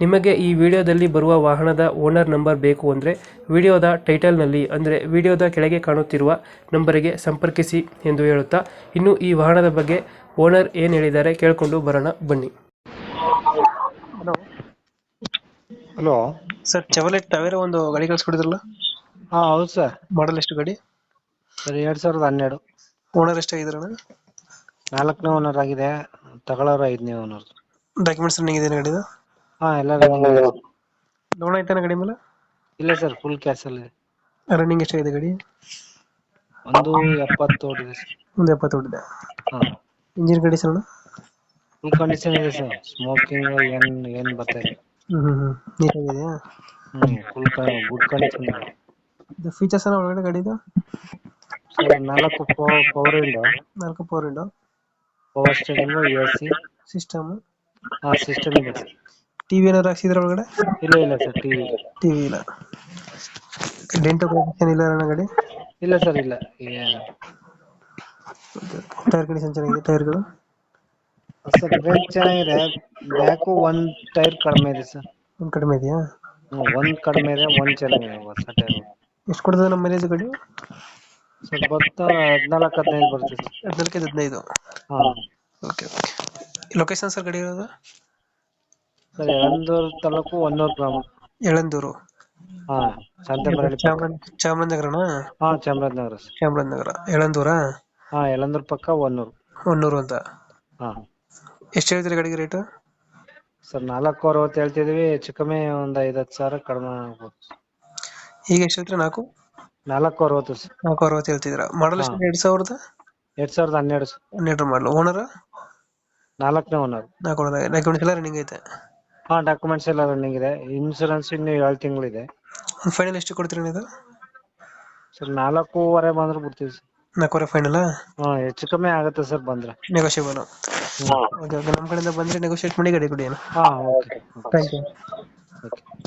ನಿಮಗೆ ಈ ವಿಡಿಯೋದಲ್ಲಿ ಬರುವ ವಾಹನದ ಓನರ್ ನಂಬರ್ ಬೇಕು ಅಂದರೆ ವಿಡಿಯೋದ ಟೈಟಲ್ನಲ್ಲಿ ಅಂದರೆ ವಿಡಿಯೋದ ಕೆಳಗೆ ಕಾಣುತ್ತಿರುವ ನಂಬರಿಗೆ ಸಂಪರ್ಕಿಸಿ ಎಂದು ಹೇಳುತ್ತಾ ಇನ್ನು ಈ ವಾಹನದ ಬಗ್ಗೆ ಓನರ್ ಏನು ಹೇಳಿದ್ದಾರೆ ಕೇಳಿಕೊಂಡು ಬರೋಣ ಬನ್ನಿ. Hello. Hello. Sir Chevrolet Tavera ಒಂದು ಗಾಡಿ ಕಳಿಸ್ಕೊಡಿದ್ರಲ್ಲ? ಹಾಂ ಹೌದು ಸರ್. ಮಾಡಲ್ ಎಷ್ಟು ಗಾಡಿ? ಸರ್ ಎರಡು ಸಾವಿರದ ಹನ್ನೆರಡು. ಓನರ್ ಎಷ್ಟಾಗಿದ್ರಣ ನಾಲ್ಕನೇ ಓನರ್ ಆಗಿದೆ ತಗೊಳ್ಳೋರು ಐದನೇ ಓನರ್ ಡಾಕ್ಯುಮೆಂಟ್ಸ್ ರನ್ನಿಂಗ್ ಇದೆ ಗಾಡಿದು? ಹಾಂ ಎಲ್ಲ running ಇದೆ. ಲೋನ್ ಗಾಡಿ ಮೇಲೆ? ಇಲ್ಲ ಸರ್ ಫುಲ್ ಕ್ಯಾಸಲ್ ರನ್ನಿಂಗ್ ಎಷ್ಟಾಗಿದೆ ಗಾಡಿ? ಒಂದು ಎಪ್ಪತ್ತು ಓಡಿದೆ ಸರ್. ಒಂದು ಎಪ್ಪತ್ತು ಹೊಡಿದೆ ಹಾಂ. ಇಂಜಿನ್ ಗಾಡಿ ಸರ್ ಫುಲ್ ಕಂಡೀಷನ್ ಇದೆ ಸರ್. ಸ್ಮೋಕಿಂಗ್ ಏನ್ ಏನು ಬರ್ತಾ ಇಲ್ಲ. ಹ್ಞೂ ಹ್ಞೂ ಹ್ಞೂ ನೀಟಾಗಿದೆಯಾ ಹ್ಞೂ ಫುಲ್ ಗುಡ್ ಕಂಡೀಷನ್ ಇದೆ. ಇದು ಫೀಚರ್ಸ್ ಎಲ್ಲ ಒಳಗಡೆ ಗಾಡಿದು? ಸರ್ ನಾಲ್ಕು ಪವರ್ ವಿಂಡೋ ನಾಲ್ಕು power window power steering A C system ಆ ಸಿಸ್ಟಮ್ ಇದೆ ಸರ್. ಟಿವಿ ಏನಾದ್ರು ಹಾಕ್ಸಿದ್ರ ಒಳಗಡೆ? ಇಲ್ಲ ಇಲ್ಲ ಸರ್ ಟಿವಿ ಟಿವಿ ಇಲ್ಲ. ಡೆಂಟೋ ಕಂಡೀಷನ್ ಇಲ್ಲ. ಅಣ್ಣ ಗಾಡಿ ಇಲ್ಲ ಸರ್ ಇಲ್ಲ ಟೈರ್ ಕಂಡೀಷನ್ ಚೆನ್ನಾಗಿದೆ ಟೈರ್ಗಳು ಸರ್ ಬ್ರೇಕ್ ಚೆನ್ನಾಗಿದೆ. ಬ್ಯಾಕು ಒಂದು ಟೈರ್ ಕಡಿಮೆ ಇದೆ ಸರ್. ಒಂದ್ ಕಡಿಮೆ ಇದೆಯಾ? ಒಂದ್ ಕಡಿಮೆ ಇದೆ ಒಂದ್ ಚೆನ್ನಾಗಿದೆ ಹೊಸ ಟೈರ್ ಎಷ್ಟು ಕೊಡ್ತದೆ ನಮ್ಮ ಮೈಲೇಜ್ ಗಾಡಿ? ಸ್ವಲ್ಪ ಬರ್ತಾ ಹದಿನಾಲ್ಕು ಹದಿನೈದು ಬರ್ತದೆ ಹದಿನಾಲ್ಕೈದು ಹದಿನೈದು. ಹಾ ಓಕೆ ಓಕೆ ಲೊಕೇಶನ್ ಸರ್ ಗಾಡಿ ಇರೋದು? ಸರ್ ಯಳಂದೂರು ತಾಲೂಕು ಹೊನ್ನೂರು ಗ್ರಾಮ. ಯಳಂದೂರು. ಹಾ ಸಂತೆಮರಳಿ ಪಕ್ಕ. ಚಾಮರಾಜ ಚಾಮರಾಜನಗರನಾ ಹಾ ಚಾಮರಾಜನಗರ ಸರ್. ಚಾಮರಾಜನಗರ. ಯಳಂದೂರಾ? ಹಾ ಯಳಂದೂರು ಪಕ್ಕ ಹೊನ್ನೂರು. ಹೊನ್ನೂರು ಅಂತ. ಹಾ. ಎಷ್ಟು ಹೇಳ್ತೀರಿ ಗಾಡಿಗೆ ರೇಟು? ಸರ್ ನಾಲ್ಕು ಅರವತ್ತು ಹೇಳ್ತಿದೀವಿ ಹೆಚ್ಚು ಕಮ್ಮಿ ಒಂದ್ ಐದ್ ಹತ್ತು ಸಾವಿರ ಕಡಿಮೆ ಆಗ್ಬೋದು ಈಗ ಎಷ್ಟು ಹೇಳ್ತೀರಿ ನಾಲ್ಕು? ನಾಲ್ಕು ಅರವತ್ತು ಸರ್. ನಾಲ್ಕು ಅರವತ್ತು ಹೇಳ್ತಿದ್ದೀರಾ. ಮಾಡಲ್ ಎಷ್ಟು ಎರಡು ಸಾವಿರದ? ಎರಡ್ ಸಾವಿರದ ಹನ್ನೆರಡು ಸರ್. ಹನ್ನೆರಡು ಮಾಡಲು. ಓನರ್? ನಾಲ್ಕನೇ ಓನರ್. ನಾಲ್ಕು ಡಾಕ್ಯುಮೆಂಟ್ಸ್ ಎಲ್ಲ ರನ್ನಿಂಗ್ ಐತೆ. ಹಾ ಡಾಕ್ಯುಮೆಂಟ್ಸ್ ಎಲ್ಲ ರನ್ನಿಂಗ್ ಇದೆ. ಇನ್ಶೂರೆನ್ಸ್ ಇನ್ನು ಏಳು ತಿಂಗಳಿದೆ. ಇದೆ ಫೈನಲ್ ಎಷ್ಟು ಕೊಡ್ತೀರಾ ನೀವು ಸರ್ ನಾಲ್ಕೂವರೆ ಬಂದ್ರೆ ಬಿಡ್ತೀವಿ ಸರ್. ನಾಲ್ಕೂವರೆ ಫೈನಲ್ ಹಾ ಹೆಚ್ಚು ಕಮ್ಮಿ ಆಗುತ್ತೆ ಸರ್ ಬಂದ್ರೆ. ನೆಗೋಷಿಯಬಲ್ ಓಕೆ ಓಕೆ ನಮ್ಮ ಕಡೆಯಿಂದ ಬಂದ್ರೆ ನೆಗೋಷಿಯೇಟ್ ಮಾಡಿ ಗಾಡಿ ಕೊಡಿ ಹಾ ಓಕೆ ಥ್ಯಾಂಕ್ ಯು ಓಕೆ